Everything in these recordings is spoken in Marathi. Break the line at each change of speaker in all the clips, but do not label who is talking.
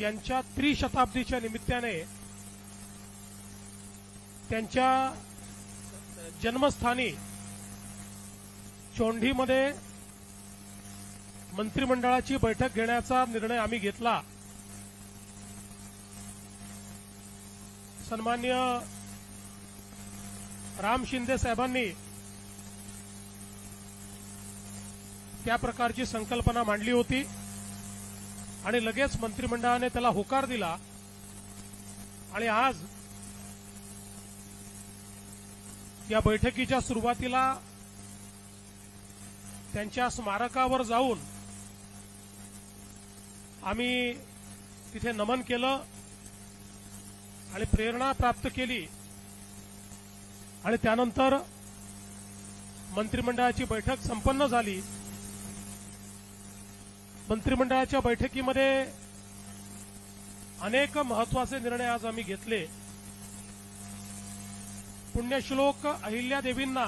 यांच्या त्रिशताब्दीच्या निमित्ताने त्यांच्या जन्मस्थानी चोंढीमध्ये मंत्रिमंडळाची बैठक घेण्याचा निर्णय आम्ही घेतला. सन्मान्य राम शिंदे साहेबांनी त्या प्रकारची संकल्पना मांडली होती. आणि लगेच मंत्रिमंडळाने त्याला होकार दिला. आणि आज या बैठकीच्या सुरुवातीला त्यांच्या स्मारकावर जाऊन आम्ही तिथे नमन केलं आणि प्रेरणा प्राप्त केली. आणि त्यानंतर मंत्रिमंडळाची बैठक संपन्न झाली. मंत्रिमंडळाच्या बैठकीमध्ये अनेक महत्त्वाचे निर्णय आज आम्ही घेतले. पुण्यश्लोक अहिल्यादेवींना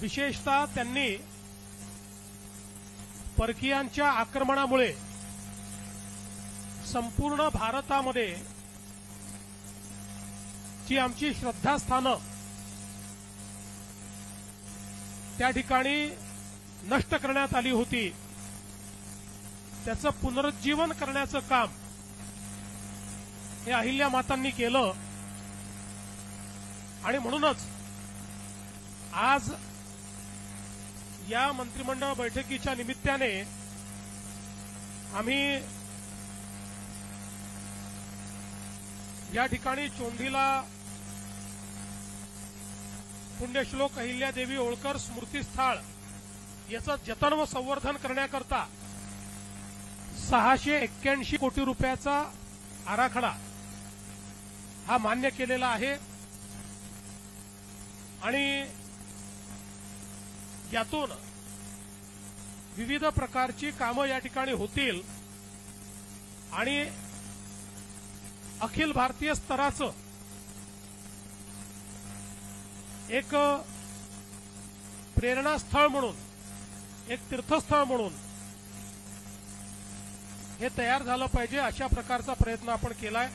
विशेषतः त्यांनी परकीयांच्या आक्रमणामुळे संपूर्ण भारतामध्ये जी आमची श्रद्धास्थानं त्या ठिकाणी नष्ट करण्यात आली होती. त्याचं पुनरुज्जीवन करण्याचं काम हे अहिल्या मातांनी केलं. आणि म्हणूनच आज या मंत्रिमंडळ बैठकीच्या निमित्ताने आम्ही या ठिकाणी चोंधीला पुण्यश्लोक अहिल्यादेवी होळकर स्मृतीस्थळ याचं जतन व संवर्धन करण्याकरता सहाशे एक्क्याऐंशी कोटी रुपयाचा आराखडा हा मान्य केलेला आहे. आणि यातून विविध प्रकारची कामं या ठिकाणी होतील. आणि अखिल भारतीय स्तराचं एक प्रेरणास्थळ म्हणून एक तीर्थस्थळ म्हणून. हे तयार झालं पाहिजे अशा प्रकारचा प्रयत्न आपण केलाय.